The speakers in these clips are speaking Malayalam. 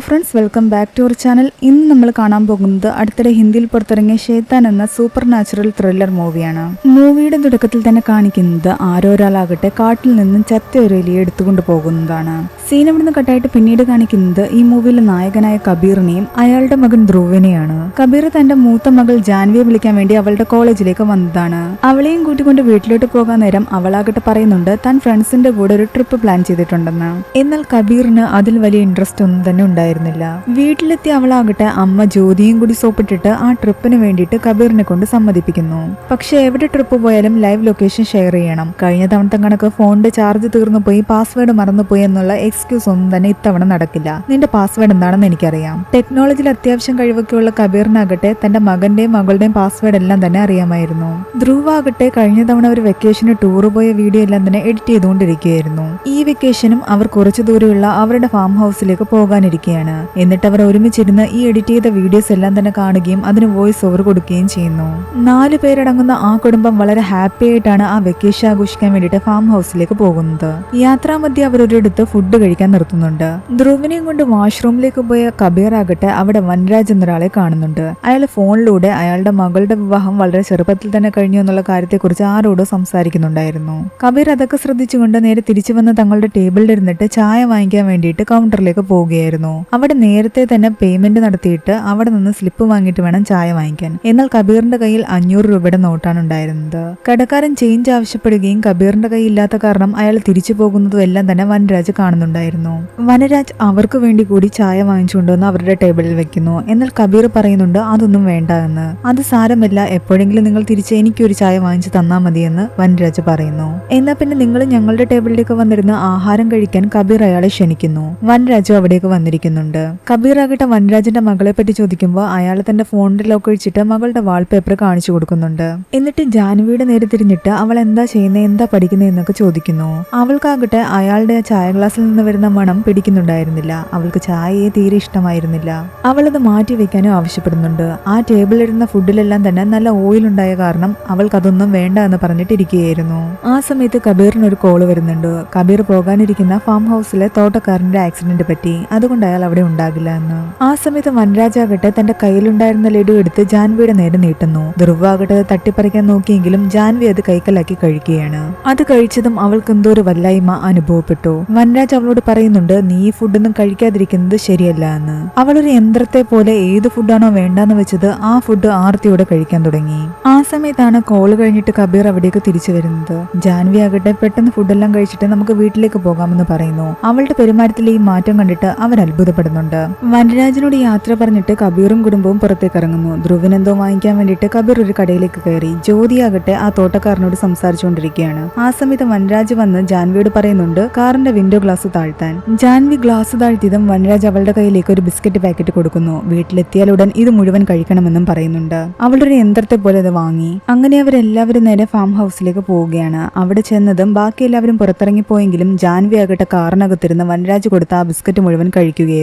Hello friends welcome back to our channel ഇന്ന് നമ്മൾ കാണാൻ പോകുന്നത് അടുത്തിടെ ഹിന്ദിയിൽ പുറത്തിറങ്ങിയ ഷേത്താൻ എന്ന സൂപ്പർ നാച്ചുറൽ ത്രില്ലർ മൂവിയാണ് മൂവിയുടെ തുടക്കത്തിൽ തന്നെ കാണിക്കുന്നത് ആരോ ഒരാളാകട്ടെ കാട്ടിൽ നിന്നും ചത്ത ഒരു എലിയെ എടുത്തുകൊണ്ട് പോകുന്നതാണ്. സീൻ അവിടുന്ന് കട്ടായിട്ട് പിന്നീട് കാണിക്കുന്നത് ഈ മൂവിയിലെ നായകനായ കബീറിനെയും അയാളുടെ മകൻ ധ്രുവിനെയാണ്. കബീർ തന്റെ മൂത്ത മകൾ ജാൻവിയെ വിളിക്കാൻ വേണ്ടി അവളുടെ കോളേജിലേക്ക് വന്നതാണ്. അവളെയും കൂട്ടിക്കൊണ്ട് വീട്ടിലോട്ട് പോകാൻ നേരം അവളാകട്ടെ പറയുന്നുണ്ട് താൻ ഫ്രണ്ട്സിന്റെ കൂടെ ഒരു ട്രിപ്പ് പ്ലാൻ ചെയ്തിട്ടുണ്ടെന്ന്. എന്നാൽ കബീറിന് അതിൽ വലിയ ഇൻട്രസ്റ്റ് ഒന്നും തന്നെ ഉണ്ടായിരുന്നില്ല. വീട്ടിലെത്തിയ അവളാകട്ടെ അമ്മ ജ്യോതിയും കൂടി സോപ്പിട്ടിട്ട് ആ ട്രിപ്പിന് വേണ്ടിയിട്ട് കബീറിനെ കൊണ്ട് സമ്മതിപ്പിക്കുന്നു. പക്ഷെ എവിടെ ട്രിപ്പ് പോയാലും ലൈവ് ലൊക്കേഷൻ ഷെയർ ചെയ്യണം. കഴിഞ്ഞ തവണത്തെ കണക്ക് ഫോണിന്റെ ചാർജ് തീർന്നു പോയി പാസ്വേഡ് മറന്നുപോയി എന്നുള്ള എക്സ്ക്യൂസ് ഒന്നും തന്നെ ഇത്തവണ നടക്കില്ല. നിന്റെ പാസ്വേഡ് എന്താണെന്ന് എനിക്കറിയാം. ടെക്നോളജിയിൽ അത്യാവശ്യം കഴിവൊക്കെയുള്ള കബീറിനാകട്ടെ തന്റെ മകന്റെയും മകളുടെയും പാസ്വേഡ് എല്ലാം തന്നെ അറിയാമായിരുന്നു. ധ്രുവ് ആകട്ടെ കഴിഞ്ഞ തവണ ഒരു വെക്കേഷന് ടൂർ പോയ വീഡിയോ എല്ലാം തന്നെ എഡിറ്റ് ചെയ്തുകൊണ്ടിരിക്കുകയായിരുന്നു. ഈ വെക്കേഷനും അവർ കുറച്ചു ദൂരെയുള്ള അവരുടെ ഫാം ഹൗസിലേക്ക് പോകാനിരിക്കുകയാണ്. എന്നിട്ട് അവർ ഒരുമിച്ചിരുന്ന് ഈ എഡിറ്റ് ചെയ്ത വീഡിയോസ് എല്ലാം തന്നെ കാണുകയും അതിന് വോയിസ് ഓവർ കൊടുക്കുകയും ചെയ്യുന്നു. നാല് പേരടങ്ങുന്ന ആ കുടുംബം വളരെ ഹാപ്പി ആയിട്ടാണ് ആ വെക്കേഷൻ ആഘോഷിക്കാൻ വേണ്ടിയിട്ട് ഫാം ഹൗസിലേക്ക് പോകുന്നത്. യാത്രാമധ്യേ അവർ ഒരിടത്ത് ഫുഡ് കഴിക്കാൻ നിർത്തുന്നുണ്ട്. ധ്രുവിനെയും കൊണ്ട് വാഷ്റൂമിലേക്ക് പോയ കബീർ ആകട്ടെ അവിടെ വനരാജ് എന്നൊരാളെ കാണുന്നുണ്ട്. അയാൾ ഫോണിലൂടെ അയാളുടെ മകളുടെ വിവാഹം വളരെ ചെറുപ്പത്തിൽ തന്നെ കഴിഞ്ഞു എന്നുള്ള കാര്യത്തെക്കുറിച്ച് ആരോടോ സംസാരിക്കുന്നുണ്ടായിരുന്നു. കബീർ അതൊക്കെ ശ്രദ്ധിച്ചുകൊണ്ട് നേരെ തിരിച്ചു വന്ന് തങ്ങളുടെ ടേബിളിൽ ഇരുന്നിട്ട് ചായ വാങ്ങിക്കാൻ വേണ്ടിയിട്ട് കൗണ്ടറിലേക്ക് പോവുകയായിരുന്നു. അവിടെ നേരത്തെ തന്നെ പേയ്മെന്റ് നടത്തിയിട്ട് അവിടെ നിന്ന് സ്ലിപ്പ് വാങ്ങിയിട്ട് വേണം ചായ വാങ്ങിക്കാൻ. എന്നാൽ കബീറിന്റെ കയ്യിൽ അഞ്ഞൂറ് രൂപയുടെ നോട്ടാണ് ഉണ്ടായിരുന്നത്. കടക്കാരൻ ചേഞ്ച് ആവശ്യപ്പെടുകയും കബീറിന്റെ കൈ ഇല്ലാത്ത കാരണം അയാൾ തിരിച്ചു പോകുന്നതും എല്ലാം തന്നെ വനരാജ് കാണുന്നുണ്ടായിരുന്നു. വനരാജ് അവർക്ക് വേണ്ടി കൂടി ചായ വാങ്ങിച്ചുകൊണ്ടുവന്ന് അവരുടെ ടേബിളിൽ വെക്കുന്നു. എന്നാൽ കബീർ പറയുന്നുണ്ട് അതൊന്നും വേണ്ട എന്ന്. അത് സാരമല്ല. എപ്പോഴെങ്കിലും നിങ്ങൾ തിരിച്ച് എനിക്കൊരു ചായ വാങ്ങിച്ചു തന്നാൽ മതിയെന്ന് വനരാജ് പറയുന്നു. എന്നാൽ പിന്നെ നിങ്ങൾ ഞങ്ങളുടെ ടേബിളിലേക്ക് വന്നിരുന്ന് ആഹാരം കഴിക്കാൻ കബീർ അയാളെ ക്ഷണിക്കുന്നു. വനരാജു അവിടേക്ക് വന്നിരിക്കുന്നുണ്ട് കബീർ ആകട്ടെ വൻരാജിന്റെ മകളെ പറ്റി ചോദിക്കുമ്പോൾ അയാൾ തന്റെ ഫോണിന്റെ ലോക്ക് ഒഴിച്ചിട്ട് മകളുടെ വാൾപേപ്പർ കാണിച്ചു കൊടുക്കുന്നുണ്ട്. എന്നിട്ട് ജാൻവിയുടെ നേരെ തിരിഞ്ഞിട്ട് അവൾ എന്താ ചെയ്യുന്നത് എന്താ പഠിക്കുന്നത് എന്നൊക്കെ ചോദിക്കുന്നു. അവൾക്കാകട്ടെ അയാളുടെ ചായ ഗ്ലാസ്സിൽ നിന്ന് വരുന്ന മണം പിടിക്കുന്നുണ്ടായിരുന്നില്ല. അവൾക്ക് ചായയെ തീരെ ഇഷ്ടമായിരുന്നില്ല. അവൾ അത് മാറ്റി വെക്കാനും ആവശ്യപ്പെടുന്നുണ്ട്. ആ ടേബിളിലിരുന്ന ഫുഡിലെല്ലാം തന്നെ നല്ല ഓയിൽ ഉണ്ടായ കാരണം അവൾക്കതൊന്നും വേണ്ട എന്ന് പറഞ്ഞിട്ടിരിക്കുകയായിരുന്നു. ആ സമയത്ത് കബീറിന് ഒരു കോൾ വരുന്നുണ്ട്. കബീർ പോകാനിരിക്കുന്ന ഫാം ഹൗസിലെ തോട്ടക്കാരന്റെ ആക്സിഡന്റ് പറ്റി. അതുകൊണ്ട് അയാൾ അവിടെ ഉണ്ടാകില്ല എന്ന്. ആ സമയത്ത് വനരാജാകട്ടെ തന്റെ കയ്യിലുണ്ടായിരുന്ന ലഡു എടുത്ത് ജാൻവിയുടെ നേരെ നീട്ടുന്നു. ധ്രുവാകട്ടെ തട്ടിപ്പറിക്കാൻ നോക്കിയെങ്കിലും ജാൻവി അത് കൈക്കലാക്കി കഴിക്കുകയാണ്. അത് കഴിച്ചതും അവൾക്ക് എന്തോ ഒരു വല്ലായ്മ അനുഭവപ്പെട്ടു. വനരാജ് അവളോട് പറയുന്നുണ്ട് നീ ഈ ഫുഡൊന്നും കഴിക്കാതിരിക്കുന്നത് ശരിയല്ല എന്ന്. അവൾ ഒരു യന്ത്രത്തെ പോലെ ഏത് ഫുഡാണോ വേണ്ടെന്ന് വെച്ചത് ആ ഫുഡ് ആർത്തിയോടെ കഴിക്കാൻ തുടങ്ങി. ആ സമയത്താണ് കോൾ കഴിഞ്ഞിട്ട് കബീർ അവിടേക്ക് തിരിച്ചു വരുന്നത്. ജാൻവി ആകട്ടെ പെട്ടെന്ന് ഫുഡെല്ലാം കഴിച്ചിട്ട് നമുക്ക് വീട്ടിലേക്ക് പോകാമെന്ന് പറയുന്നു. അവളുടെ പെരുമാറ്റത്തിൽ ഈ മാറ്റം കണ്ടിട്ട് അവർ അത്ഭുതപ്പെടുന്നുണ്ട് വനരാജനോട് യാത്ര പറഞ്ഞിട്ട് കബീറും കുടുംബവും പുറത്തേക്ക് ഇറങ്ങുന്നു. ധ്രുവൻ എന്തോ വാങ്ങിക്കാൻ വേണ്ടിയിട്ട് കബീർ ഒരു കടയിലേക്ക് കയറി. ജ്യോതിയാകട്ടെ ആ തോട്ടക്കാരനോട് സംസാരിച്ചുകൊണ്ടിരിക്കുകയാണ്. ആ സമയത്ത് വനരാജ് വന്ന് ജാൻവിയോട് പറയുന്നുണ്ട് കാറിന്റെ വിൻഡോ ഗ്ലാസ് താഴ്ത്താൻ. ജാൻവി ഗ്ലാസ് താഴ്ത്തിയതും വനരാജ് അവളുടെ കയ്യിലേക്ക് ഒരു ബിസ്ക്കറ്റ് പാക്കറ്റ് കൊടുക്കുന്നു. വീട്ടിലെത്തിയാൽ ഉടൻ ഇത് മുഴുവൻ കഴിക്കണമെന്നും പറയുന്നുണ്ട്. അവളുടെ ഒരു യന്ത്രത്തെ പോലെ അത് വാങ്ങി. അങ്ങനെ അവരെല്ലാവരും നേരെ ഫാം ഹൗസിലേക്ക് പോവുകയാണ്. അവിടെ ചെന്നതും ബാക്കി എല്ലാവരും പുറത്തിറങ്ങിപ്പോയെങ്കിലും ജാൻവി ആകട്ടെ കാറിനകത്തിരുന്ന് വനരാജ് കൊടുത്ത ആ ബിസ്ക്കറ്റ് മുഴുവൻ കഴിക്കുകയായിരുന്നു.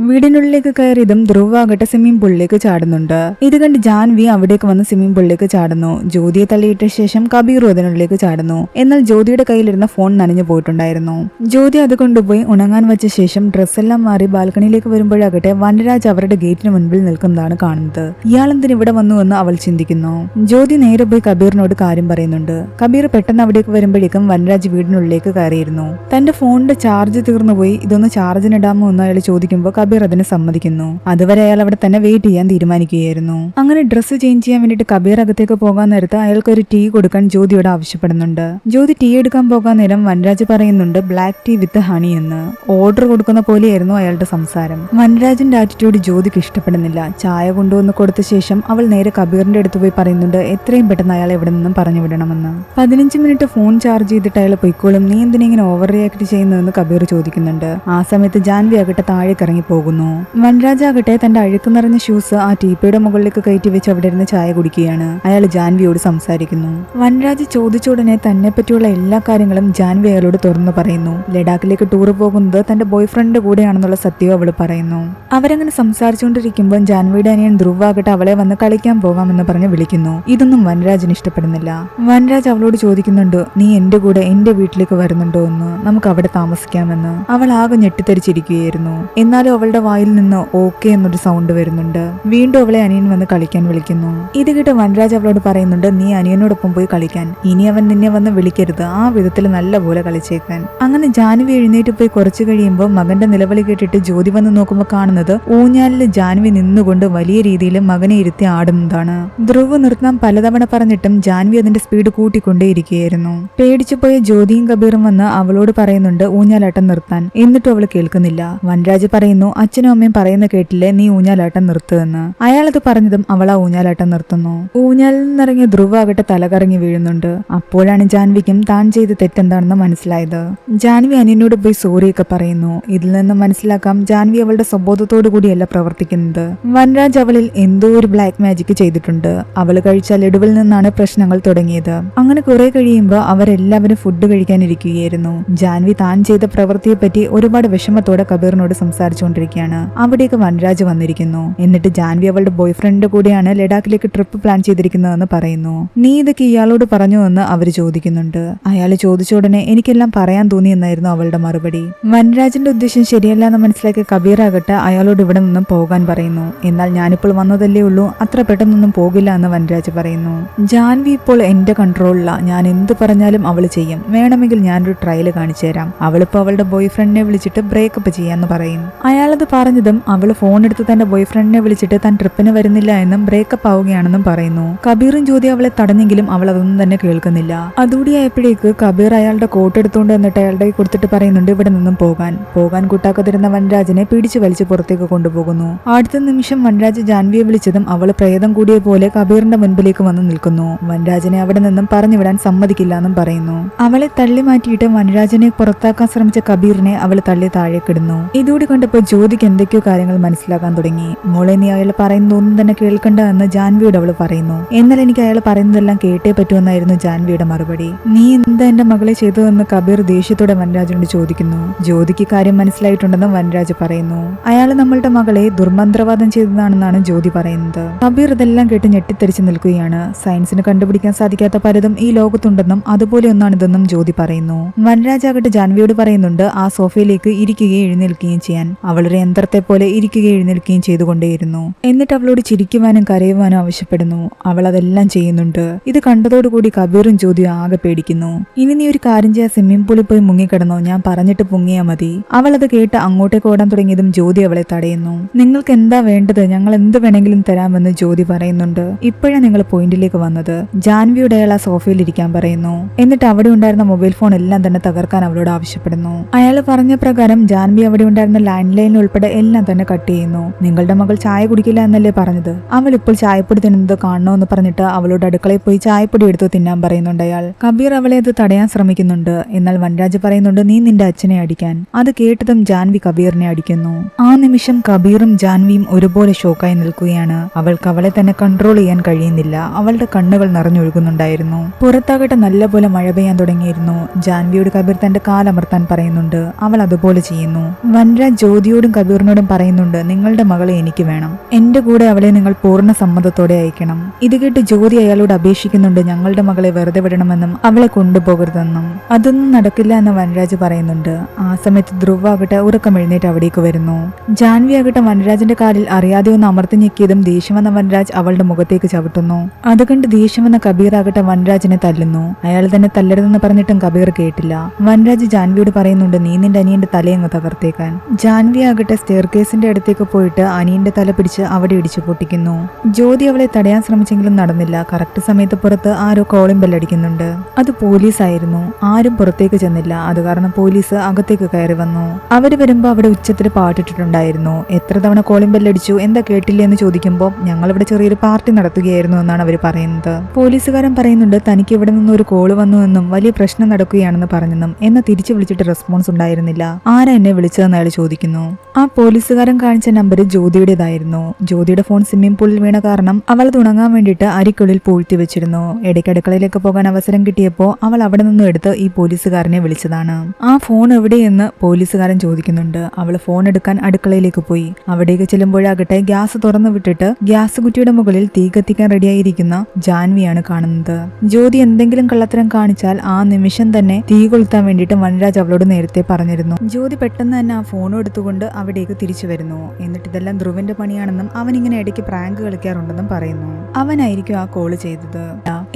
വീടിനുള്ളിലേക്ക് കയറിയതും ധ്രുവ് ആകട്ടെ സ്വിമ്മിംഗ് പൂളിലേക്ക് ചാടുന്നുണ്ട്. ഇത് കണ്ട് ജാൻവി അവിടേക്ക് വന്ന് സ്വിമ്മിംഗ് പൂളിലേക്ക് ചാടുന്നു. ജ്യോതിയെ തള്ളിയിട്ട ശേഷം കബീർ അതിനുള്ളിലേക്ക് ചാടുന്നു. എന്നാൽ ജ്യോതിയുടെ കയ്യിലിരുന്ന ഫോൺ നനഞ്ഞു പോയിട്ടുണ്ടായിരുന്നു. ജ്യോതി അത് കൊണ്ടുപോയി ഉണങ്ങാൻ വെച്ച ശേഷം ഡ്രസ്സെല്ലാം മാറി ബാൽക്കണിയിലേക്ക് വരുമ്പോഴാകട്ടെ വനരാജ് അവരുടെ ഗേറ്റിന് മുൻപിൽ നിൽക്കുന്നതാണ് കാണുന്നത്. ഇയാളെന്തിന് ഇവിടെ വന്നു എന്ന് അവൾ ചിന്തിക്കുന്നു. ജ്യോതി നേരെ പോയി കബീറിനോട് കാര്യം പറയുന്നുണ്ട്. കബീർ പെട്ടെന്ന് അവിടേക്ക് വരുമ്പോഴേക്കും വനരാജ് വീടിനുള്ളിലേക്ക് കയറിയിരുന്നു. തന്റെ ഫോണിന്റെ ചാർജ് തീർന്നുപോയി. ഇതൊന്ന് ചാർജിനിടാമോ എന്ന് അയാൾ ചോദിക്കുമ്പോൾ കബീർ അതിന് സമ്മതിക്കുന്നു. അതുവരെ അയാൾ അവിടെ തന്നെ വെയിറ്റ് ചെയ്യാൻ തീരുമാനിക്കുകയായിരുന്നു. അങ്ങനെ ഡ്രസ്സ് ചേഞ്ച് ചെയ്യാൻ വേണ്ടിയിട്ട് കബീർ അകത്തേക്ക് പോകാൻ നേരത്ത് അയാൾക്ക് ഒരു ടീ കൊടുക്കാൻ ജ്യോതിയോട് ആവശ്യപ്പെടുന്നുണ്ട്. ജ്യോതി ടീ എടുക്കാൻ പോകാൻ നേരം വനരാജ് പറയുന്നുണ്ട് ബ്ലാക്ക് ടീ വിത്ത് ഹണി എന്ന്. ഓർഡർ കൊടുക്കുന്ന പോലെയായിരുന്നു അയാളുടെ സംസാരം. വനരാജിന്റെ ആറ്റിറ്റ്യൂഡ് ജ്യോതിക്ക് ഇഷ്ടപ്പെടുന്നില്ല. ചായ കൊണ്ടുവന്ന് കൊടുത്ത ശേഷം അവൾ നേരെ കബീറിന്റെ അടുത്ത് പോയി പറയുന്നുണ്ട് എത്രയും പെട്ടെന്ന് അയാൾ എവിടെ നിന്നും പറഞ്ഞു വിടണമെന്ന്. പതിനഞ്ച് മിനിറ്റ് ഫോൺ ചാർജ് ചെയ്തിട്ട് അയാൾ പൊയ്ക്കോളും. നീ എന്തിനെ ഇങ്ങനെ ഓവർ റിയാക്ട് ചെയ്യുന്നതെന്ന് കബീർ ചോദിക്കുന്നുണ്ട്. ആ സമയത്ത് ജാൻവി ആകട്ടെ താഴേക്ക് ഇറങ്ങി പോകുന്നു. വനരാജ് ആകട്ടെ തന്റെ അഴുക്ക് നിറഞ്ഞ ഷൂസ് ആ ടീപ്പയുടെ മുകളിലേക്ക് കയറ്റി വെച്ച് അവിടെ ഇരുന്ന് ചായ കുടിക്കുകയാണ്. അയാൾ ജാൻവിയോട് സംസാരിക്കുന്നു. വനരാജ് ചോദിച്ചുടനെ തന്നെ പറ്റിയുള്ള എല്ലാ കാര്യങ്ങളും ജാൻവി അയാളോട് തുറന്നു പറയുന്നു. ലഡാക്കിലേക്ക് ടൂർ പോകുന്നത് തന്റെ ബോയ് ഫ്രണ്ടിന്റെ കൂടെയാണെന്നുള്ള സത്യവും അവൾ പറയുന്നു. അവരങ്ങനെ സംസാരിച്ചുകൊണ്ടിരിക്കുമ്പോൾ ജാൻവിയുടെ അനിയൻ ധ്രുവാകട്ടെ അവളെ വന്ന് കളിക്കാൻ പോകാമെന്ന് പറഞ്ഞ് വിളിക്കുന്നു. ഇതൊന്നും വനരാജിന് ഇഷ്ടപ്പെടുന്നില്ല. വനരാജ് അവളോട് ചോദിക്കുന്നുണ്ട് നീ എന്റെ കൂടെ എന്റെ വീട്ടിലേക്ക് വരുന്നുണ്ടോ എന്ന്? നമുക്ക് അവിടെ താമസിക്കാമെന്ന്. അവൾ ആകെ ഞെട്ടിത്തരിച്ചിരിക്കുകയായിരുന്നു എന്നാലും അവളുടെ വായിൽ നിന്ന് ഓക്കെ എന്നൊരു സൗണ്ട് വരുന്നുണ്ട്. വീണ്ടും അവളെ അനിയൻ വന്ന് കളിക്കാൻ വിളിക്കുന്നു. ഇത് കേട്ട് വനരാജ് അവളോട് പറയുന്നുണ്ട് നീ അനിയനോടൊപ്പം പോയി കളിക്കാൻ. ഇനി അവൻ നിന്നെ വന്ന് വിളിക്കരുത്. ആ വിധത്തിൽ നല്ല പോലെ കളിച്ചേക്കാൻ. അങ്ങനെ ജാൻവി എഴുന്നേറ്റ് പോയി കുറച്ചു കഴിയുമ്പോൾ മകന്റെ നിലവിളി കേട്ടിട്ട് ജ്യോതി വന്ന് നോക്കുമ്പോൾ കാണുന്നത് ഊഞ്ഞാലിൽ ജാൻവി നിന്നുകൊണ്ട് വലിയ രീതിയിൽ മകനെ ഇരുത്തി ആടുന്നതാണ്. ധ്രുവ് നിർത്താൻ പലതവണ പറഞ്ഞിട്ടും ജാൻവി അതിന്റെ സ്പീഡ് കൂട്ടിക്കൊണ്ടേയിരിക്കുകയായിരുന്നു. പേടിച്ചു പോയ ജ്യോതിയും കബീറും വന്ന് അവളോട് പറയുന്നുണ്ട് ഊഞ്ഞാലാട്ടം നിർത്താൻ. എന്നിട്ടും അവൾ കേൾക്കുന്നില്ല. വനരാജ് പറയുന്നു അച്ഛനും അമ്മയും പറയുന്ന കേട്ടില്ലേ നീ ഊഞ്ഞാലാട്ടം നിർത്തുമെന്ന് അയാളത് പറഞ്ഞതും അവൾ ആ ഊഞ്ഞാലാട്ടം നിർത്തുന്നു. ഊഞ്ഞാലിൽ നിന്നിറങ്ങിയ ധ്രുവ് ആകട്ടെ തലകറങ്ങി വീഴുന്നുണ്ട്. അപ്പോഴാണ് ജാൻവിക്കും താൻ ചെയ്ത തെറ്റെന്താണെന്ന് മനസ്സിലായത്. ജാൻവി അനിയനോട് പോയി സോറിയൊക്കെ പറയുന്നു. ഇതിൽ നിന്ന് മനസ്സിലാക്കാം ജാൻവി അവളുടെ സ്വബോധത്തോടു കൂടിയല്ല പ്രവർത്തിക്കുന്നത്. വൻരാജ് അവളിൽ എന്തോ ഒരു ബ്ലാക്ക് മാജിക് ചെയ്തിട്ടുണ്ട്. അവൾ കഴിച്ച ലഡുവിൽ നിന്നാണ് പ്രശ്നങ്ങൾ തുടങ്ങിയത്. അങ്ങനെ കുറെ കഴിയുമ്പോൾ അവരെല്ലാവരും ഫുഡ് കഴിക്കാനിരിക്കുകയായിരുന്നു. ജാൻവി താൻ ചെയ്ത പ്രവൃത്തിയെ പറ്റി ഒരുപാട് വിഷമത്തോടെ കബീറിനോട് സംസാരിച്ചുകൊണ്ടിരിക്കുകയാണ്. അവിടേക്ക് വൻരാജ് വന്നിരിക്കുന്നു. എന്നിട്ട് ജാൻവി അവളുടെ ബോയ് ഫ്രണ്ടിന്റെ കൂടെയാണ് ലഡാക്കിലേക്ക് ട്രിപ്പ് പ്ലാൻ ചെയ്തിരിക്കുന്നതെന്ന് പറയുന്നു. നീ ഇതൊക്കെ ഇയാളോട് പറഞ്ഞു എന്ന് അവർ ചോദിക്കുന്നുണ്ട്. അയാൾ ചോദിച്ച ഉടനെ എനിക്കെല്ലാം പറയാൻ തോന്നി എന്നായിരുന്നു അവളുടെ മറുപടി. വനരാജിന്റെ ഉദ്ദേശം ശരിയല്ല എന്ന് മനസ്സിലാക്കിയ കബീർ ആകട്ടെ അയാളോട് ഇവിടെ നിന്നും പോകാൻ പറയുന്നു. എന്നാൽ ഞാനിപ്പോൾ വന്നതല്ലേ ഉള്ളൂ അത്ര പെട്ടെന്നൊന്നും പോകില്ല എന്ന് വനരാജ് പറയുന്നു. ജാൻവി ഇപ്പോൾ എന്റെ കൺട്രോളില. ഞാൻ എന്ത് പറഞ്ഞാലും അവൾ ചെയ്യും. വേണമെങ്കിൽ ഞാനൊരു ട്രയൽ കാണിച്ചു തരാം അവളിപ്പോ അവളുടെ ബോയ് ഫ്രണ്ടിനെ വിളിച്ചിട്ട് ബ്രേക്കപ്പ് ചെയ്യാന്ന് പറയും അയാളത് പറഞ്ഞതും അവൾ ഫോൺ എടുത്ത് തന്റെ ബോയ്ഫ്രണ്ടിനെ വിളിച്ചിട്ട് താൻ ട്രിപ്പിന് വരുന്നില്ല എന്നും ബ്രേക്കപ്പ് ആവുകയാണെന്നും പറയുന്നു. കബീറും ജ്യോതി അവളെ തടഞ്ഞെങ്കിലും അവൾ അതൊന്നും തന്നെ കേൾക്കുന്നില്ല. അതുകൂടിയായപ്പോഴേക്ക് കബീർ അയാളുടെ കോട്ട് എടുത്തുകൊണ്ട് എന്നിട്ട് അയാളുടെ കൊടുത്തിട്ട് പറയുന്നുണ്ട് ഇവിടെ നിന്നും പോകാൻ. പോകാൻ കൂട്ടാക്കാതിരുന്ന വനരാജിനെ പിടിച്ചു വലിച്ചു പുറത്തേക്ക് കൊണ്ടുപോകുന്നു. അടുത്ത നിമിഷം വനരാജ് ജാൻവിയെ വിളിച്ചതും അവൾ പ്രേതം കൂടിയ പോലെ കബീറിന്റെ മുൻപിലേക്ക് വന്ന് നിൽക്കുന്നു. വനരാജിനെ അവിടെ നിന്നും പറഞ്ഞുവിടാൻ സമ്മതിക്കില്ല എന്നും പറയുന്നു. അവളെ തള്ളി മാറ്റിയിട്ട് വനരാജനെ പുറത്താക്കാൻ ശ്രമിച്ച കബീറിനെ അവൾ തള്ളി താഴേക്കിടുന്നു. ഇതുകൂടി കണ്ടപ്പോൾ ജ്യോതിക്ക് എന്തൊക്കെയോ കാര്യങ്ങൾ മനസ്സിലാക്കാൻ തുടങ്ങി. മോളെ നീ അയാൾ പറയുന്നതൊന്നും തന്നെ കേൾക്കണ്ട എന്ന് ജാൻവിയോട് അവൾ പറയുന്നു. എന്നാൽ എനിക്ക് അയാൾ പറയുന്നതെല്ലാം കേട്ടേ പറ്റുമെന്നായിരുന്നു ജാൻവിയുടെ മറുപടി. നീ എന്താ എന്റെ മകളെ ചെയ്തതെന്ന് കബീർ ദേഷ്യത്തോടെ വനരാജനോട് ചോദിക്കുന്നു. ജ്യോതിക്ക് കാര്യം മനസ്സിലായിട്ടുണ്ടെന്ന് വനരാജ് പറയുന്നു. അയാൾ നമ്മളുടെ മകളെ ദുർമന്ത്രവാദം ചെയ്തതാണെന്നാണ് ജ്യോതി പറയുന്നത്. കബീർ ഇതെല്ലാം കേട്ട് ഞെട്ടിത്തെറിച്ച് നിൽക്കുകയാണ്. സയൻസിന് കണ്ടുപിടിക്കാൻ സാധിക്കാത്ത പലതും ഈ ലോകത്തുണ്ടെന്നും അതുപോലെ ഒന്നാണിതെന്നും ജ്യോതി പറയുന്നു. വനരാജ് ആകട്ടെ ജാൻവിയോട് പറയുന്നുണ്ട്. ആ സോഫയിലേക്ക് ഇരിക്കുകയും എഴുന്നേൽക്കുകയും ചെയ്യാൻ അവളൊരു യന്ത്രത്തെ പോലെ ഇരിക്കുകയും എഴുന്നേൽക്കുകയും ചെയ്തുകൊണ്ടേയിരുന്നു. എന്നിട്ട് അവളോട് ചിരിക്കുവാനും കരയുവാനും ആവശ്യപ്പെടുന്നു. അവൾ അതെല്ലാം ചെയ്യുന്നുണ്ട്. ഇത് കണ്ടതോടുകൂടി കബീറും ജ്യോതിയും ആകെ പേടിക്കുന്നു. ഇനി നീ ഒരു കാര്യം ചെയ്യാൻ സ്വിമ്മിംഗ് പൂളിൽ പോയി മുങ്ങിക്കിടന്നോ. ഞാൻ പറഞ്ഞിട്ട് പൊങ്ങിയാ മതി. അവൾ അത് കേട്ട് അങ്ങോട്ടേക്ക് ഓടാൻ തുടങ്ങിയതും ജ്യോതി അവളെ തടയുന്നു. നിങ്ങൾക്ക് എന്താ വേണ്ടത്? ഞങ്ങൾ എന്ത് വേണമെങ്കിലും തരാമെന്ന് ജ്യോതി പറയുന്നുണ്ട്. ഇപ്പോഴാണ് നിങ്ങൾ പോയിന്റിലേക്ക് വന്നത്. ജാൻവിയുടെ അയാൾ ആ സോഫയിൽ ഇരിക്കാൻ പറയുന്നു. എന്നിട്ട് അവിടെ ഉണ്ടായിരുന്ന മൊബൈൽ ഫോൺ എല്ലാം തന്നെ തകർക്കാൻ അവളോട് ആവശ്യപ്പെടുന്നു. അയാൾ പറഞ്ഞ പ്രകാരം ജാൻവി അവിടെ ഉണ്ടായിരുന്ന ലാൻഡ് ലൈൻ ഉൾപ്പെടെ എല്ലാം തന്നെ കട്ട് ചെയ്യുന്നു. നിങ്ങളുടെ മകൾ ചായ കുടിക്കില്ല എന്നല്ലേ പറഞ്ഞത്? അവൾ ഇപ്പോൾ ചായപ്പൊടി തിന്നുന്നത് കാണണമെന്ന് പറഞ്ഞിട്ട് അവളോട് അടുക്കളയിൽ പോയി ചായപ്പൊടി എടുത്ത് തിന്നാൻ പറയുന്നുണ്ട് അയാൾ. കബീർ അവളെ അത് തടയാൻ ശ്രമിക്കുന്നുണ്ട്. എന്നാൽ വൻരാജ് പറയുന്നുണ്ട് നീ നിന്റെ അച്ഛനെ അടിക്കാൻ. അത് കേട്ടതും ജാൻവി കബീറിനെ അടിക്കുന്നു. ആ നിമിഷം കബീറും ജാൻവിയും ഒരുപോലെ ഷോക്കായി നിൽക്കുകയാണ്. അവൾക്ക് അവളെ തന്നെ കൺട്രോൾ ചെയ്യാൻ കഴിയുന്നില്ല. അവളുടെ കണ്ണുകൾ നിറഞ്ഞൊഴുകുന്നുണ്ടായിരുന്നു. പുറത്താകട്ടെ നല്ലപോലെ മഴ പെയ്യാൻ തുടങ്ങിയിരുന്നു. ജാൻവിയോട് കബീർ തന്റെ കാലമർത്താൻ പറയുന്നുണ്ട്. അവൾ അതുപോലെ ചെയ്യുന്നു. വൻരാജ് ജ്യോതിയോടും കബീറിനോടും പറയുന്നുണ്ട് നിങ്ങളുടെ മകളെ എനിക്ക് വേണം. എന്റെ കൂടെ അവളെ നിങ്ങൾ പൂർണ സമ്മതത്തോടെ അയക്കണം. ഇത് കേട്ട് ജ്യോതി അയാളോട് അപേക്ഷിക്കുന്നുണ്ട് ഞങ്ങളുടെ മകളെ വെറുതെ വിടണമെന്നും അവളെ കൊണ്ടുപോകരുതെന്നും. അതൊന്നും നടക്കില്ല എന്ന് വനരാജ് പറയുന്നുണ്ട്. ആ സമയത്ത് ധ്രുവ് ആകട്ടെ ഉറക്കം എഴുന്നേറ്റ് അവിടേക്ക് വരുന്നു. ജാൻവി ആകട്ടെ വനരാജിന്റെ കാലിൽ അറിയാതെ ഒന്ന് അമർത്തി ഞെക്കിയതും ദേഷ്യം വന്ന വനരാജ് അവളുടെ മുഖത്തേക്ക് ചവിട്ടുന്നു. അത് കണ്ട് ദേഷ്യം വന്ന കബീർ ആകട്ടെ വനരാജിനെ തല്ലുന്നു. അയാൾ തന്നെ തല്ലരുതെന്ന് പറഞ്ഞിട്ടും കബീർ കേട്ടില്ല. വനരാജ് ജാൻവിയോട് പറയുന്നുണ്ട് നീ നിന്റെ അനിയന്റെ തലയങ്ങ് തകർത്തേക്കാൻ. ജാൻവി ആകട്ടെ സ്റ്റെയർ കേസിന്റെ അടുത്തേക്ക് പോയിട്ട് അനിയന്റെ തല പിടിച്ച് അവിടെ ഇടിച്ചു പൊട്ടിക്കുന്നു. ജ്യോതി അവളെ തടയാൻ ശ്രമിച്ചെങ്കിലും നടന്നില്ല. കറക്റ്റ് സമയത്ത് പുറത്ത് ആരോ കോളിംഗ് ബെല്ലടിക്കുന്നുണ്ട്. അത് പോലീസ് ആയിരുന്നു ആരും പുറത്തേക്ക് ചെന്നില്ല. അത് കാരണം പോലീസ് അകത്തേക്ക് കയറി വന്നു. അവർ വരുമ്പോ അവിടെ ഉച്ചത്തിൽ പാട്ടിട്ടിട്ടുണ്ടായിരുന്നു. എത്ര തവണ കോളിംഗ് ബെല്ലടിച്ചു? എന്താ കേട്ടില്ല എന്ന് ചോദിക്കുമ്പോൾ ഞങ്ങൾ ഇവിടെ ചെറിയൊരു പാർട്ടി നടത്തുകയായിരുന്നു എന്നാണ് അവർ പറയുന്നത്. പോലീസുകാരൻ പറയുന്നുണ്ട് തനിക്ക് ഇവിടെ നിന്ന് ഒരു കോൾ വന്നു എന്നും വലിയ പ്രശ്നം നടക്കുകയാണെന്ന് പറഞ്ഞെന്നും. എന്നാൽ തിരിച്ചു വിളിച്ചിട്ട് റെസ്പോൺസ് ഉണ്ടായിരുന്നില്ല. ആരാ എന്നെ വിളിച്ചതെന്ന് അയാൾ ചോദിക്കുന്നു ആ പോലീസുകാരൻ കാണിച്ച നമ്പർ ജ്യോതിയുടേതായിരുന്നു. ജ്യോതിയുടെ ഫോൺ സ്വിമ്മിംഗ് പൂളിൽ വീണ കാരണം അവൾ തുണങ്ങാൻ വേണ്ടിയിട്ട് അരിക്കുള്ളിൽ പൂഴ്ത്തി വെച്ചിരുന്നു. ഇടയ്ക്ക് അടുക്കളയിലേക്ക് പോകാൻ അവസരം കിട്ടിയപ്പോൾ അവൾ അവിടെ നിന്നും എടുത്ത് ഈ പോലീസുകാരനെ വിളിച്ചതാണ്. ആ ഫോൺ എവിടെയെന്ന് പോലീസുകാരൻ ചോദിക്കുന്നുണ്ട്. അവൾ ഫോൺ എടുക്കാൻ അടുക്കളയിലേക്ക് പോയി. അവിടേക്ക് ചെല്ലുമ്പോഴാകട്ടെ ഗ്യാസ് തുറന്നു വിട്ടിട്ട് ഗ്യാസ് കുറ്റിയുടെ മുകളിൽ തീ കത്തിക്കാൻ റെഡിയായിരിക്കുന്ന ജാൻവിയാണ് കാണുന്നത്. ജ്യോതി എന്തെങ്കിലും കള്ളത്തരം കാണിച്ചാൽ ആ നിമിഷം തന്നെ തീ കൊളുത്താൻ വേണ്ടിയിട്ട് വനരാജ് അവളോട് നേരത്തെ പറഞ്ഞിരുന്നു. ജ്യോതി പെട്ടെന്ന് തന്നെ ആ ഫോൺ കൊടുത്തുകൊണ്ട് അവിടേക്ക് തിരിച്ചു വരുന്നു. എന്നിട്ട് ഇതെല്ലാം ധ്രുവന്റെ പണിയാണെന്നും അവൻ ഇങ്ങനെ ഇടയ്ക്ക് പ്രാങ്ക് കളിക്കാറുണ്ടെന്നും പറയുന്നു. അവനായിരിക്കും ആ കോൾ ചെയ്തത്.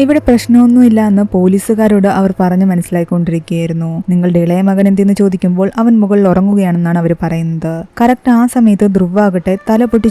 ഇവിടെ പ്രശ്നമൊന്നുമില്ല എന്ന് പോലീസുകാരോട് അവർ പറഞ്ഞു മനസ്സിലാക്കിക്കൊണ്ടിരിക്കുകയായിരുന്നു നിങ്ങളുടെ ഇളയ മകൻ എന്തെന്ന് ചോദിക്കുമ്പോൾ അവൻ മുകളിൽ ഉറങ്ങുകയാണെന്നാണ് അവർ പറയുന്നത്. കറക്റ്റ് ആ സമയത്ത് ധ്രുവാകട്ടെ തല പൊട്ടി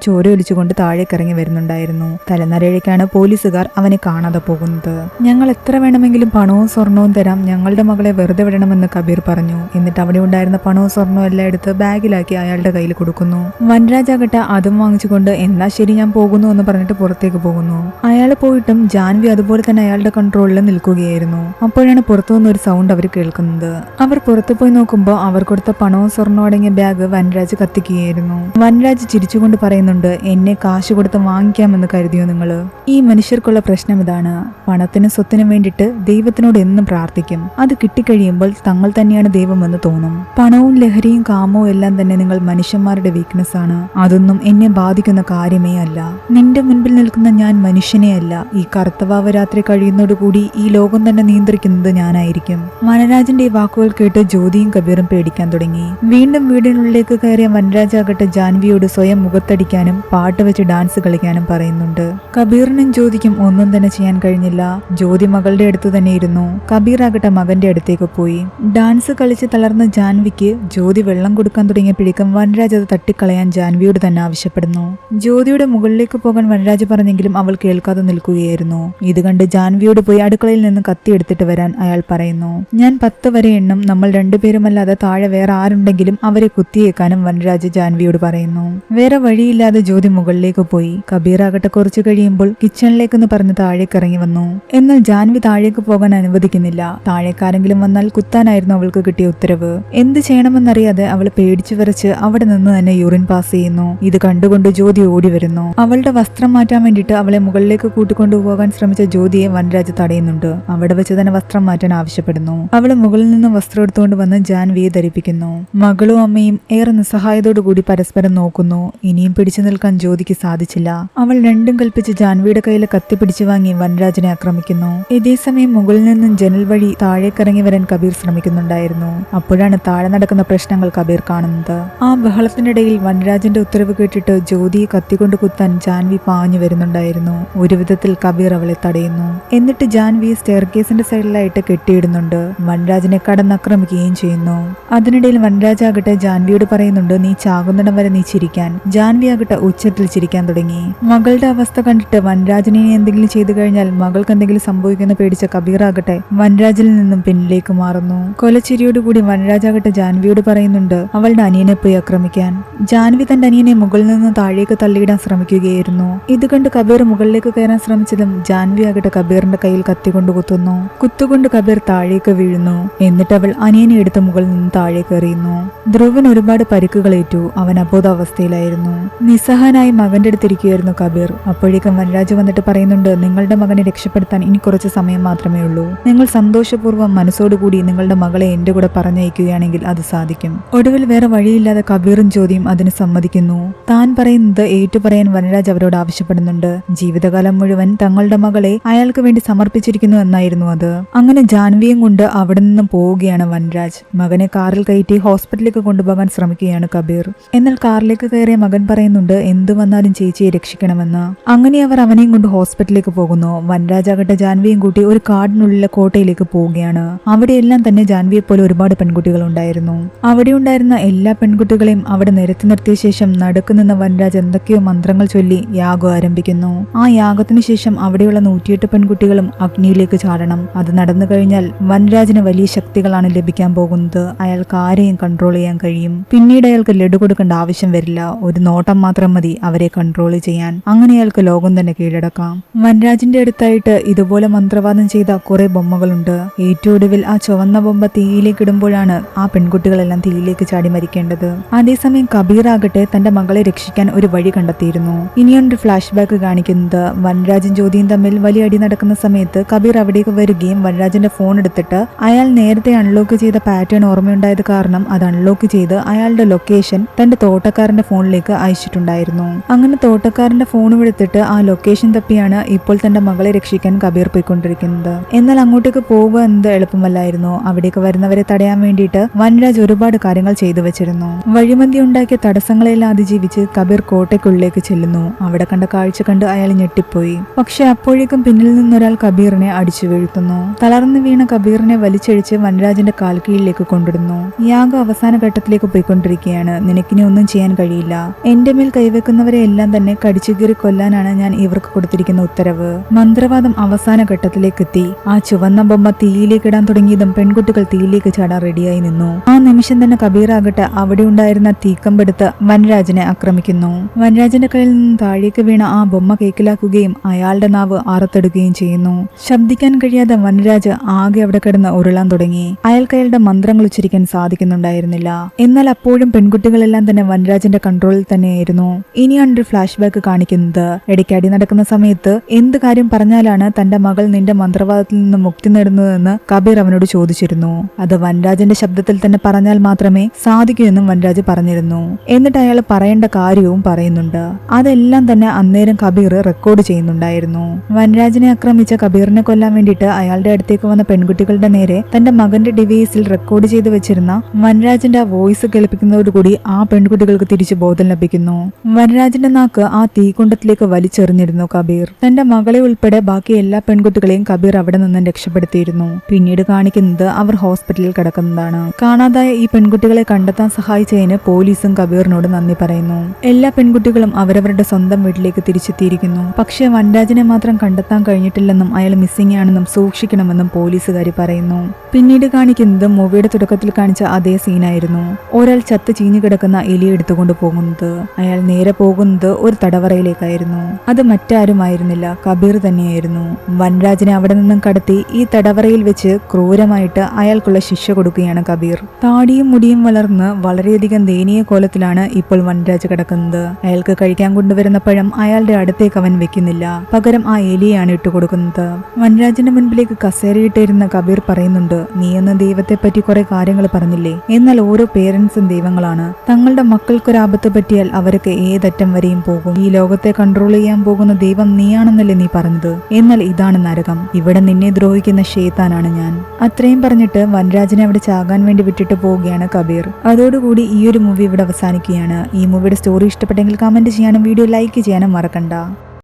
താഴേക്ക് ഇറങ്ങി വരുന്നുണ്ടായിരുന്നു. തലനരയിലേക്കാണ് പോലീസുകാർ അവനെ കാണാതെ പോകുന്നത്. ഞങ്ങൾ എത്ര വേണമെങ്കിലും പണവും സ്വർണവും തരാം. ഞങ്ങളുടെ മകളെ വെറുതെ വിടണമെന്ന് കബീർ പറഞ്ഞു. എന്നിട്ട് അവിടെ ഉണ്ടായിരുന്ന പണവും സ്വർണവും എല്ലാം എടുത്ത് ബാഗിലാക്കി അയാളുടെ കയ്യിൽ കൊടുക്കുന്നു. വനരാജാകട്ടെ അതും വാങ്ങിച്ചുകൊണ്ട് എന്നാ ശരി ഞാൻ പോകുന്നു എന്ന് പറഞ്ഞിട്ട് പുറത്തേക്ക് പോകുന്നു. അയാൾ പോയിട്ടും ജാൻവി അതുപോലെ തന്നെ അയാളുടെ കൺട്രോളിൽ നിൽക്കുകയായിരുന്നു. അപ്പോഴാണ് പുറത്തുനിന്ന് ഒരു സൗണ്ട് അവർ കേൾക്കുന്നത്. അവർ പുറത്തു പോയി നോക്കുമ്പോൾ അവർ കൊടുത്ത പണവും സ്വർണവും അടങ്ങിയ ബാഗ് വനരാജ് കത്തിക്കുകയായിരുന്നു. വനരാജ് ചിരിച്ചുകൊണ്ട് പറയുന്നുണ്ട് എന്നെ കാശ് കൊടുത്ത് വാങ്ങിക്കാമെന്ന് കരുതിയോ നിങ്ങൾ ഈ മനുഷ്യർക്കുള്ള പ്രശ്നം ഇതാണ്. പണത്തിനും സ്വത്തിനും വേണ്ടിയിട്ട് ദൈവത്തിനോട് എന്നും പ്രാർത്ഥിക്കും. അത് കിട്ടിക്കഴിയുമ്പോൾ തങ്ങൾ തന്നെയാണ് ദൈവമെന്ന് തോന്നും. പണവും ലഹരിയും കാമവും എല്ലാം തന്നെ നിങ്ങൾ മനുഷ്യന്മാരുടെ വീക്ക്നെസ് ആണ്. അതൊന്നും എന്നെ ബാധിക്കുന്ന കാര്യമേ അല്ല. നിന്റെ മുൻപിൽ നിൽക്കുന്ന ഞാൻ മനുഷ്യനെ അല്ല. ഈ കറുത്തവാവ് രാത്രി കഴിയുന്നതോടുകൂടി ഈ ലോകം തന്നെ നിയന്ത്രിക്കുന്നത് ഞാനായിരിക്കും. വനരാജന്റെ ഈ വാക്കുകൾ കേട്ട് ജ്യോതിയും കബീറും പേടിക്കാൻ തുടങ്ങി. വീണ്ടും വീടിനുള്ളിലേക്ക് കയറിയ വനരാജാകട്ടെ ജാൻവിയോട് സ്വയം മുഖത്തടിക്കാനും പാട്ട് വെച്ച് ഡാൻസ് കളിക്കാനും പറയുന്നുണ്ട്. കബീറിനും ജ്യോതിക്കും ഒന്നും തന്നെ ചെയ്യാൻ കഴിഞ്ഞില്ല. ജ്യോതി മകളുടെ അടുത്ത് തന്നെ ഇരുന്നു. കബീർ ആകട്ടെ മകന്റെ അടുത്തേക്ക് പോയി. ഡാൻസ് കളിച്ച് തളർന്ന ജാൻവിക്ക് ജ്യോതി വെള്ളം കൊടുക്കാൻ തുടങ്ങിയപ്പോഴേക്കും വനരാജ് അത് തട്ടിക്കളയാൻ ജാൻവിയോട് തന്നെ ആവശ്യപ്പെടുന്നു. ജ്യോതിയുടെ മുകളിലേക്ക് പോകാൻ വനരാജ് പറഞ്ഞെങ്കിലും അവൾ കേൾക്കാതെ നിൽക്കുകയായിരുന്നു. ഇത് കണ്ട് ജാൻവിയോട് പോയി അടുക്കളയിൽ നിന്ന് കത്തി എടുത്തിട്ട് വരാൻ അയാൾ പറയുന്നു ഞാൻ പത്ത് വരെ എണ്ണം നമ്മൾ രണ്ടുപേരുമല്ലാതെ താഴെ വേറെ ആരുണ്ടെങ്കിലും അവരെ കുത്തിയേക്കാനും വനരാജ് ജാൻവിയോട് പറയുന്നു. വേറെ വഴിയില്ലാതെ ജ്യോതി മുകളിലേക്ക് പോയി. കബീറാകട്ടെ കുറച്ചു കഴിയുമ്പോൾ കിച്ചണിലേക്കെന്ന് പറഞ്ഞ് താഴേക്ക് ഇറങ്ങി വന്നു. എന്നാൽ ജാൻവി താഴേക്ക് പോകാൻ അനുവദിക്കുന്നില്ല. താഴേക്കാരെങ്കിലും വന്നാൽ കുത്താനായിരുന്നു അവൾക്ക് കിട്ടിയ ഉത്തരവ്. എന്ത് ചെയ്യണമെന്നറിയാതെ അവൾ പേടിച്ചു വിറച്ച് അവിടെ നിന്ന് തന്നെ യൂറിൻ പാസ് ചെയ്യുന്നു. ഇത് കണ്ടുകൊണ്ട് ജ്യോതി ഓടി വരുന്നു. അവളുടെ വസ്ത്രം മാറ്റാൻ വേണ്ടിയിട്ട് അവളെ മുകളിലേക്ക് കൂട്ടിക്കൊണ്ടുപോകാൻ ശ്രമിച്ച ജ്യോതിയെ വനരാജ് തടയുന്നുണ്ട് അവിടെ വെച്ച് തന്നെ വസ്ത്രം മാറ്റാൻ ആവശ്യപ്പെടുന്നു. അവൾ മുകളിൽ നിന്ന് വസ്ത്രം എടുത്തുകൊണ്ട് വന്ന് ജാൻവിയെ ധരിപ്പിക്കുന്നു. മകളും അമ്മയും ഏറെ നിസ്സഹായതോടുകൂടി പരസ്പരം നോക്കുന്നു. ഇനിയും പിടിച്ചു നിൽക്കാൻ ജ്യോതിക്ക് സാധിച്ചില്ല. അവൾ രണ്ടും കൽപ്പിച്ച് ജാൻവിയുടെ കയ്യിൽ കത്തി പിടിച്ചു വാങ്ങി വൻരാജിനെ ആക്രമിക്കുന്നു. ഇതേസമയം മുകളിൽ നിന്നും ജനൽ വഴി താഴേക്കിറങ്ങി വരാൻ കബീർ ശ്രമിക്കുന്നുണ്ടായിരുന്നു. അപ്പോഴാണ് താഴെ നടക്കുന്ന പ്രശ്നങ്ങൾ കബീർ കാണുന്നത്. ആ ബഹളത്തിനിടയിൽ വനരാജന്റെ ഉത്തരവ് കേട്ടിട്ട് ജ്യോതിയെ കത്തിക്കൊണ്ട് കുത്താൻ ജാൻവി പാഞ്ഞു വരുന്നുണ്ടായിരുന്നു. ഒരു വിധത്തിൽ കബീർ അവളെ തടയുന്നു. എന്നിട്ട് ജാൻവി സ്റ്റെയർകേസിന്റെ സൈഡിലായിട്ട് കെട്ടിയിടുന്നുണ്ട്. വനരാജനെ കടന്നാക്രമിക്കുകയും ചെയ്യുന്നു. അതിനിടയിൽ വനരാജാകട്ടെ ജാൻവിയോട് പറയുന്നുണ്ട് നീ ചാകുന്നിടം വരെ നീ ചിരിക്കാൻ. ജാൻവി ആകട്ടെ ഉച്ചത്തിൽ ചിരിക്കാൻ തുടങ്ങി. മകളുടെ അവസ്ഥ കണ്ടിട്ട് വനരാജനെ എന്തെങ്കിലും ചെയ്തു കഴിഞ്ഞാൽ മകൾക്ക് എന്തെങ്കിലും സംഭവിക്കുന്ന പേടിച്ച കബീർ ആകട്ടെ വനരാജിൽ നിന്നും പിന്നിലേക്ക് മാറുന്നു. കൊലച്ചിരിയോടുകൂടി വനരാജാകട്ടെ ജാൻവിയോട് പറയുന്നുണ്ട് അവളുടെ അനിയനെ പോയി ആക്രമിക്കാൻ. ജാൻവി തന്റെ അനിയനെ മുകളിൽ നിന്ന് താഴേക്ക് തള്ളിയിടാൻ ശ്രമിക്കുകയായിരുന്നു. ഇത് കണ്ട് കബീർ മുകളിലേക്ക് കയറാൻ ശ്രമിച്ചതും ജാൻവി ആകട്ടെ കബീറിന്റെ കയ്യിൽ കത്തിക്കൊണ്ട് കുത്തുന്നു കുത്തുകൊണ്ട് കബീർ താഴേക്ക് വീഴുന്നു. എന്നിട്ട് അവൾ അനിയനെ എടുത്ത് മുകളിൽ നിന്ന് താഴേക്ക് എറിയുന്നു. ധ്രുവൻ ഒരുപാട് പരിക്കുകളേറ്റു അവൻ അബോധാവസ്ഥയിലായിരുന്നു. നിസ്സഹനായി മകന്റെ അടുത്തിരിക്കുകയായിരുന്നു കബീർ. അപ്പോഴേക്കും വനരാജ് വന്നിട്ട് പറയുന്നുണ്ട് നിങ്ങളുടെ മകനെ രക്ഷപ്പെടുത്താൻ ഇനി കുറച്ച് സമയം മാത്രമേ ഉള്ളൂ. നിങ്ങൾ സന്തോഷപൂർവം മനസ്സോടുകൂടി നിങ്ങളുടെ മകളെ എന്റെ കൂടെ പറഞ്ഞയക്കുകയാണെങ്കിൽ അത് സാധിക്കും. ഒടുവിൽ വേറെ വഴിയില്ലാതെ കബീറും ചോദ്യം അതിന് സമ്മതിക്കുന്നു. താൻ പറയുന്നത് ഏറ്റുപറയാൻ വനരാജ് അവരോട് ആവശ്യപ്പെടുന്നുണ്ട്. ജീവിതകാലം മുഴുവൻ തങ്ങളുടെ മകളെ അയാൾക്ക് വേണ്ടി സമർപ്പിച്ചിരിക്കുന്നു എന്നായിരുന്നു അത്. അങ്ങനെ ജാൻവിയും കൊണ്ട് അവിടെ നിന്നും പോവുകയാണ് വനരാജ്. മകനെ കാറിൽ കയറ്റി ഹോസ്പിറ്റലിലേക്ക് കൊണ്ടുപോകാൻ ശ്രമിക്കുകയാണ് കബീർ. എന്നാൽ കാറിലേക്ക് കയറിയ മകൻ പറയുന്നുണ്ട് എന്തു വന്നാലും ചേച്ചിയെ രക്ഷിക്കണമെന്ന്. അങ്ങനെ അവർ അവനെയും കൊണ്ട് ഹോസ്പിറ്റലിലേക്ക് പോകുന്നു. വനരാജാകട്ടെ ജാൻവിയും കൂട്ടി ഒരു കാടിനുള്ളിലെ കോട്ടയിലേക്ക് പോവുകയാണ്. അവിടെയെല്ലാം തന്നെ ജാൻവിയെ പോലെ ഒരുപാട് പെൺകുട്ടികൾ ഉണ്ടായിരുന്നു. അവിടെ ഉണ്ടായിരുന്ന എല്ലാ പെൺകുട്ടികളെയും അവിടെ നിരത്തി നിർത്തിയ ശേഷം നടുക്കുനിന്ന വനരാജ് എന്തൊക്കെയോ മന്ത്രങ്ങൾ ചൊല്ലി യാഗം ആരംഭിക്കുന്നു. ആ യാഗത്തിനു ശേഷം അവിടെയുള്ള നൂറ്റിയെട്ട് പെൺകുട്ടികളും അഗ്നിയിലേക്ക് ചാടണം. അത് നടന്നു കഴിഞ്ഞാൽ വനരാജിന് വലിയ ശക്തികളാണ് ലഭിക്കാൻ പോകുന്നത്. അയാൾക്ക് ആരെയും കൺട്രോൾ ചെയ്യാൻ കഴിയും. പിന്നീട് അയാൾക്ക് ലഡു കൊടുക്കേണ്ട ആവശ്യം വരില്ല. ഒരു നോട്ടം മാത്രം മതി അവരെ കൺട്രോൾ ചെയ്യാൻ. അങ്ങനെ അയാൾക്ക് ലോകം തന്നെ കീഴടക്കാം. വനരാജിന്റെ അടുത്തായിട്ട് ഇതുപോലെ മന്ത്രവാദം ചെയ്ത കുറെ ബൊമ്മകളുണ്ട്. ഏറ്റവും ഒടുവിൽ ആ ചുവന്ന ബൊമ്മ തീയിലേക്ക് ഇടുമ്പോഴാണ് ആ പെൺകുട്ടികളെല്ലാം തീയിലേക്ക് ചാടി മരിക്കേണ്ടത് അതേസമയം കബീർ ആകട്ടെ തന്റെ മകളെ രക്ഷിക്കാൻ ഒരു വഴി കണ്ടെത്തിയിരുന്നു. ഇനിയൊരു ഫ്ലാഷ് ബാക്ക് കാണിക്കുന്നത് വനരാജും ജ്യോതിയും തമ്മിൽ വലിയ അടി നടക്കുന്ന സമയത്ത് കബീർ അവിടേക്ക് വരികയും വനരാജന്റെ ഫോൺ എടുത്തിട്ട് അയാൾ നേരത്തെ അൺലോക്ക് ചെയ്ത പാറ്റേൺ ഓർമ്മയുണ്ടായത് കാരണം അത് അൺലോക്ക് ചെയ്ത് അയാളുടെ ലൊക്കേഷൻ തന്റെ തോട്ടക്കാരന്റെ ഫോണിലേക്ക് അയച്ചിട്ടുണ്ടായിരുന്നു. അങ്ങനെ തോട്ടക്കാരന്റെ ഫോൺ എടുത്തിട്ട് ആ ലൊക്കേഷൻ തപ്പിയാണ് ഇപ്പോൾ തന്റെ മകളെ രക്ഷിക്കാൻ കബീർ പോയിക്കൊണ്ടിരിക്കുന്നത്. എന്നാൽ അങ്ങോട്ടേക്ക് പോവുക എന്നത് എളുപ്പമല്ലായിരുന്നു. അവിടേക്ക് വരുന്നവരെ തടയാൻ വേണ്ടിയിട്ട് വനരാജ് ഒരുപാട് കാര്യങ്ങൾ ചെയ്തു തീരുമാനിച്ചിരുന്നു വഴിമന്തി ഉണ്ടാക്കിയ തടസ്സങ്ങളെല്ലാം അതിജീവിച്ച് കബീർ കോട്ടയ്ക്കുള്ളിലേക്ക് ചെല്ലുന്നു. അവിടെ കണ്ട കാഴ്ച കണ്ട് അയാൾ ഞെട്ടിപ്പോയി. പക്ഷെ അപ്പോഴേക്കും പിന്നിൽ നിന്നൊരാൾ കബീറിനെ അടിച്ചു വീഴ്ത്തുന്നു. തളർന്നു വീണ കബീറിനെ വലിച്ചഴിച്ച് വനരാജന്റെ കാൽക്കീഴിലേക്ക് കൊണ്ടിടുന്നു. യാഗം അവസാന ഘട്ടത്തിലേക്ക് പോയിക്കൊണ്ടിരിക്കുകയാണ്. നിനക്കിനി ഒന്നും ചെയ്യാൻ കഴിയില്ല. എന്റെ മേൽ കൈവെക്കുന്നവരെ എല്ലാം തന്നെ കടിച്ചുകീറി കൊല്ലാനാണ് ഞാൻ ഇവർക്ക് കൊടുത്തിരിക്കുന്ന ഉത്തരവ്. മന്ത്രവാദം അവസാന ഘട്ടത്തിലേക്ക് എത്തി. ആ ചുവന്ന ബൊമ്മ തീയിലേക്ക് ഇടാൻ തുടങ്ങിയതും പെൺകുട്ടികൾ തീയിലേക്ക് ചാടാൻ റെഡിയായി നിന്നു. ആ നിമിഷം തന്നെ കബീറാകട്ടെ അവിടെ ഉണ്ടായിരുന്ന തീക്കമ്പെടുത്ത് വനരാജനെ ആക്രമിക്കുന്നു. വനരാജന്റെ കയ്യിൽ നിന്ന് താഴേക്ക് വീണ ആ ബൊമ്മ കേക്കിലാക്കുകയും അയാളുടെ നാവ് അറുത്തെടുക്കുകയും ചെയ്യുന്നു. ശബ്ദിക്കാൻ കഴിയാതെ വനരാജ് ആകെ അവിടെ കിടന്ന് ഉരുളാൻ തുടങ്ങി. അയാൾക്ക് അയാളുടെ മന്ത്രങ്ങൾ ഉച്ചരിക്കാൻ സാധിക്കുന്നുണ്ടായിരുന്നില്ല. എന്നാൽ അപ്പോഴും പെൺകുട്ടികളെല്ലാം തന്നെ വനരാജന്റെ കൺട്രോളിൽ തന്നെയായിരുന്നു. ഇനിയാണ് ഒരു ഫ്ലാഷ് ബാക്ക് കാണിക്കുന്നത്. ഇടയ്ക്കടി നടക്കുന്ന സമയത്ത് എന്ത് കാര്യം പറഞ്ഞാലാണ് തന്റെ മകൾ നിന്റെ മന്ത്രവാദത്തിൽ നിന്ന് മുക്തി നേടുന്നതെന്ന് കബീർ അവനോട് ചോദിച്ചിരുന്നു. അത് വനരാജന്റെ ശബ്ദത്തിൽ തന്നെ പറഞ്ഞാൽ മാത്രമേ സാധിക്കൂ എന്നും വനരാജ് പറഞ്ഞിരുന്നു. എന്നിട്ട് അയാൾ പറയേണ്ട കാര്യവും പറയുന്നുണ്ട്. അതെല്ലാം തന്നെ അന്നേരം കബീർ റെക്കോർഡ് ചെയ്യുന്നുണ്ടായിരുന്നു. വനരാജിനെ ആക്രമിച്ച കബീറിനെ കൊല്ലാൻ വേണ്ടിയിട്ട് അയാളുടെ അടുത്തേക്ക് വന്ന പെൺകുട്ടികളുടെ നേരെ തന്റെ മകന്റെ ഡിവൈസിൽ റെക്കോർഡ് ചെയ്തു വെച്ചിരുന്ന വനരാജിന്റെ ആ വോയിസ് കേൾപ്പിക്കുന്നതോടുകൂടി ആ പെൺകുട്ടികൾക്ക് തിരിച്ചു ബോധം ലഭിക്കുന്നു. വനരാജിന്റെ നാക്ക് ആ തീകുണ്ടത്തിലേക്ക് വലിച്ചെറിഞ്ഞിരുന്നു കബീർ. തന്റെ മകളെ ഉൾപ്പെടെ ബാക്കി എല്ലാ പെൺകുട്ടികളെയും കബീർ അവിടെ നിന്നും രക്ഷപ്പെടുത്തിയിരുന്നു. പിന്നീട് കാണിക്കുന്നത് അവർ ഹോസ്പിറ്റലിൽ കിടക്കുന്നതാണ്. കാണാതായ ഈ പെൺകുട്ടികളെ കണ്ടെത്താൻ സഹായിച്ചതിന് പോലീസും കബീറിനോട് നന്ദി പറയുന്നു. എല്ലാ പെൺകുട്ടികളും അവരവരുടെ സ്വന്തം വീട്ടിലേക്ക് തിരിച്ചെത്തിയിരിക്കുന്നു. പക്ഷേ വൻരാജിനെ മാത്രം കണ്ടെത്താൻ കഴിഞ്ഞിട്ടില്ലെന്നും അയാൾ മിസ്സിംഗ് ആണെന്നും സൂക്ഷിക്കണമെന്നും പോലീസുകാർ പറയുന്നു. പിന്നീട് കാണിക്കുന്നത് മൂവിയുടെ തുടക്കത്തിൽ കാണിച്ച അതേ സീനായിരുന്നു ഒരാൾ ചത്ത് ചീഞ്ഞു കിടക്കുന്ന എലി എടുത്തുകൊണ്ട് പോകുന്നത്. അയാൾ നേരെ പോകുന്നത് ഒരു തടവറയിലേക്കായിരുന്നു. അത് മറ്റാരുമായിരുന്നില്ല കബീർ തന്നെയായിരുന്നു. വൻരാജിനെ അവിടെ നിന്നും കടത്തി ഈ തടവറയിൽ വെച്ച് ക്രൂരമായിട്ട് അയാൾക്കുള്ള ശിക്ഷ കൊടുക്കുകയാണ് കബീർ. താടിയും മുടിയും വളർന്ന് വളരെയധികം ദയനീയ കോലത്തിലാണ് ഇപ്പോൾ വനരാജ് കിടക്കുന്നത്. അയാൾക്ക് കഴിക്കാൻ കൊണ്ടുവരുന്ന പഴം അയാളുടെ അടുത്തേക്ക് അവൻ വെക്കുന്നില്ല. പകരം ആ എലിയാണ് ഇട്ടുകൊടുക്കുന്നത് വനരാജിന്റെ മുൻപിലേക്ക് കസേരയിട്ടിരുന്ന കബീർ പറയുന്നുണ്ട് നീ എന്ന ദൈവത്തെ പറ്റി കുറെ കാര്യങ്ങൾ പറഞ്ഞില്ലേ? എന്നാൽ ഓരോ പേരൻസും ദൈവങ്ങളാണ്. തങ്ങളുടെ മക്കൾക്കൊരാപത്ത് പറ്റിയാൽ അവർക്ക് ഏതറ്റം വരെയും പോകും. ഈ ലോകത്തെ കൺട്രോൾ ചെയ്യാൻ പോകുന്ന ദൈവം നീയാണെന്നല്ലേ നീ പറഞ്ഞത്? എന്നാൽ ഇതാണ് നരകം. ഇവിടെ നിന്നെ ദ്രോഹിക്കുന്ന ഷേത്താനാണ് ഞാൻ. അത്രയും പറഞ്ഞിട്ട് വൻരാജിനെ അവിടെ ചാകാൻ വേണ്ടി വിട്ടിട്ട് പോവുകയാണ് കബീർ. അതോടുകൂടി ഈ ഒരു മൂവി ഇവിടെ അവസാനിക്കുകയാണ്. ഈ മൂവിയുടെ സ്റ്റോറി ഇഷ്ടപ്പെട്ടെങ്കിൽ കമന്റ് ചെയ്യാനും വീഡിയോ ലൈക്ക് ചെയ്യാനും മറക്കണ്ട.